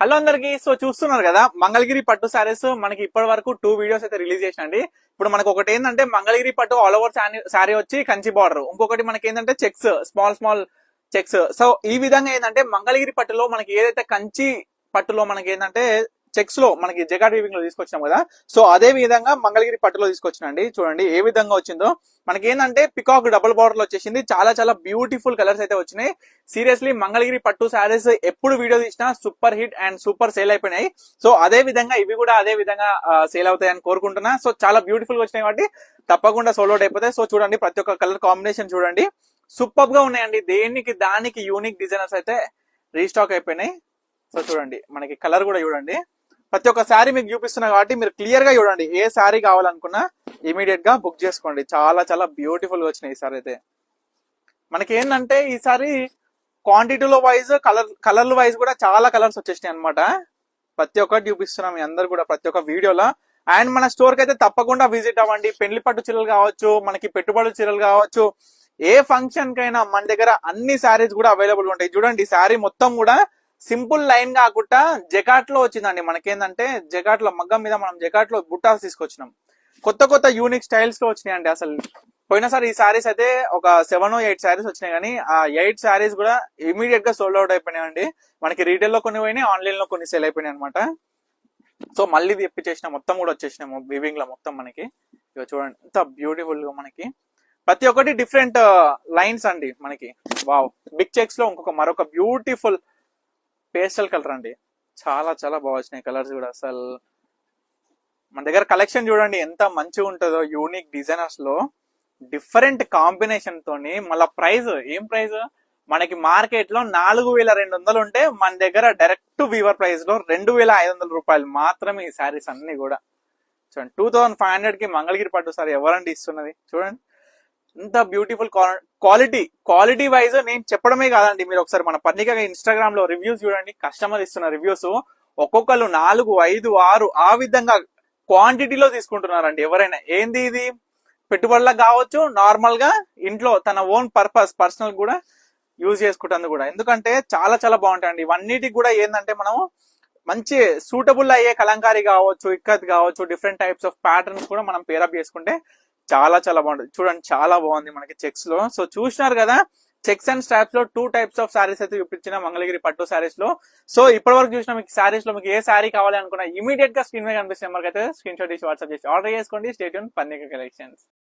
Hello అందరికి. So చూస్తున్నారు కదా మంగళగిరి పట్టు సారీస్ మనకి ఇప్పటి వరకు టూ వీడియోస్ అయితే రిలీజ్ చేసినండి ఇప్పుడు మనకు ఒకటి ఏంటంటే మంగళగిరి పట్టు ఆల్ ఓవర్ సారీ వచ్చి కంచి బార్డర్ ఇంకొకటి మనకి ఏంటంటే checks small small checks so ఈ విధంగా ఏంటంటే మంగళగిరి పట్టులో మనకి ఏదైతే కంచి పట్టులో మనకి ఏంటంటే చెక్స్లో మనకి జగాడ్ వీవింగ్లో తీసుకొచ్చినాం కదా. సో అదే విధంగా మంగళగిరి పట్టులో తీసుకొచ్చినండి చూడండి ఏ విధంగా వచ్చిందో. మనకి ఏంటంటే పికాక్ డబుల్ బార్డర్లో వచ్చేసింది. చాలా చాలా బ్యూటిఫుల్ కలర్స్ అయితే వచ్చినాయి. సీరియస్లీ మంగళగిరి పట్టు శారీస్ ఎప్పుడు వీడియో తీసినా super hit and super sale అయిపోయినాయి. సో అదే విధంగా ఇవి కూడా అదే విధంగా సేల్ అవుతాయని కోరుకుంటున్నా. సో చాలా బ్యూటిఫుల్గా వచ్చినాయి కాబట్టి తప్పకుండా సోల్ అవుట్ అయిపోతాయి. సో చూడండి ప్రతి ఒక్క కలర్ కాంబినేషన్ చూడండి. సూపర్గా ఉన్నాయండి. దేనికి దానికి యూనిక్ డిజైనర్స్ అయితే రీస్టాక్ అయిపోయినాయి. సో చూడండి మనకి కలర్ కూడా చూడండి. ప్రతి ఒక్క శారీ మీకు చూపిస్తున్నా కాబట్టి మీరు క్లియర్గా చూడండి. ఏ శారీ కావాలనుకున్నా ఇమీడియట్గా బుక్ చేసుకోండి. చాలా చాలా బ్యూటిఫుల్గా వచ్చినాయి ఈ అయితే. మనకి ఏంటంటే ఈసారి క్వాంటిటీలో వైజ్ కలర్ కలర్ వైజ్ కూడా చాలా కలర్స్ వచ్చేసినాయి అనమాట ప్రతి ఒక్కటి చూపిస్తున్నాం మీ అందరు కూడా ప్రతి ఒక్క వీడియోలో అండ్ మన స్టోర్కి అయితే తప్పకుండా విజిట్ అవ్వండి. పెళ్ళి పట్టు చీరలు కావచ్చు మనకి పెట్టుబడుల చీరలు కావచ్చు ఏ ఫంక్షన్ కైనా మన దగ్గర అన్ని శారీస్ కూడా అవైలబుల్ ఉంటాయి. చూడండి ఈ శారీ మొత్తం కూడా సింపుల్ లైన్ కాకుండా జకాట్లో వచ్చిందండి. మనకేందంటే జకాట్లో మగ్గం మీద మనం జకాట్లో బుట్టాస్ తీసుకొచ్చినాం. కొత్త కొత్త యూనిక్ స్టైల్స్లో వచ్చినాయండి అసలు. పోయినసారి ఈ శారీస్ అయితే ఒక సెవెన్ ఎయిట్ శారీస్ వచ్చినాయి కానీ ఆ ఎయిట్ శారీస్ కూడా ఇమీడియట్గా సోల్డ్ అవుట్ అయిపోయినాయండి. మనకి రీటైల్లో కొన్ని పోయినాయి ఆన్లైన్లో కొన్ని సేల్ అయిపోయినాయి అనమాట సో మళ్ళీ తెప్పించేసిన మొత్తం కూడా వచ్చేసినాము వివింగ్లో మొత్తం మనకి. ఇక చూడండి ఎంత బ్యూటిఫుల్గా మనకి. ప్రతి ఒక్కటి డిఫరెంట్ లైన్స్ uh, అండి మనకి. వావ్ బిగ్ చెక్స్లో ఇంకొక మరొక బ్యూటిఫుల్ పేస్టల్ కలర్ అండి. చాలా చాలా బాగా వచ్చినాయి కలర్స్ కూడా అసలు. మన దగ్గర కలెక్షన్ చూడండి ఎంత మంచిగా ఉంటుందో యూనిక్ డిజైనర్స్లో. డిఫరెంట్ కాంబినేషన్ తోని మళ్ళీ ప్రైస్ ఏం ప్రైస్? మనకి మార్కెట్లో నాలుగు వేల రెండు వందలు ఉంటే మన దగ్గర డైరెక్ట్ వీవర్ ప్రైస్లో రెండు వేల ఐదు వందల రూపాయలు మాత్రమే ఈ శారీస్ అన్ని కూడా. చూడండి టూ థౌసండ్ ఫైవ్ హండ్రెడ్కి మంగళగిరి పట్టు సారీ ఎవరండి ఇస్తున్నది? చూడండి. ఇంత బ్యూటిఫుల్ క్వాలిటీ క్వాలిటీ వైజ్ నేను చెప్పడమే కాదండి. మీరు ఒకసారి మన పత్రిక ఇన్స్టాగ్రామ్లో రివ్యూస్ చూడండి. కస్టమర్ ఇస్తున్న రివ్యూస్ ఒక్కొక్కరు నాలుగు ఐదు ఆరు ఆ విధంగా క్వాంటిటీలో తీసుకుంటున్నారండి. ఎవరైనా ఏంది ఇది? పెట్టుబడులకు కావచ్చు నార్మల్గా ఇంట్లో తన ఓన్ పర్పస్ పర్సనల్ కూడా యూజ్ చేసుకుంటుంది కూడా. ఎందుకంటే చాలా చాలా బాగుంటాయండి. ఇవన్నిటికి కూడా ఏంటంటే మనం మంచి సూటబుల్ అయ్యే కలంకారీ కావచ్చు ఇక్కత్ కావచ్చు డిఫరెంట్ టైప్స్ ఆఫ్ ప్యాటర్న్స్ కూడా మనం పేరప్ చేసుకుంటే చాలా చాలా బాగుంటుంది. చూడండి చాలా బాగుంది మనకి చెక్స్లో సో చూసినారు కదా చెక్స్ అండ్ స్టాప్స్లో టూ టైప్స్ ఆఫ్ సారీస్ అయితే చూపించిన మంగళగిరి పట్టు సారీస్లో సో ఇప్పటి వరకు చూసిన మీకు సారీస్లో మీకు ఏ సారీ కావాలి అనుకున్నా ఇమీడియట్గా స్క్రీన్ మీద కనిపిస్తే మనకైతే స్క్రీన్ షాట్ ఇచ్చి వాట్సాప్ చేసి ఆర్డర్ చేసుకోండి. స్టేట్ పన్నీక కలెక్షన్స్.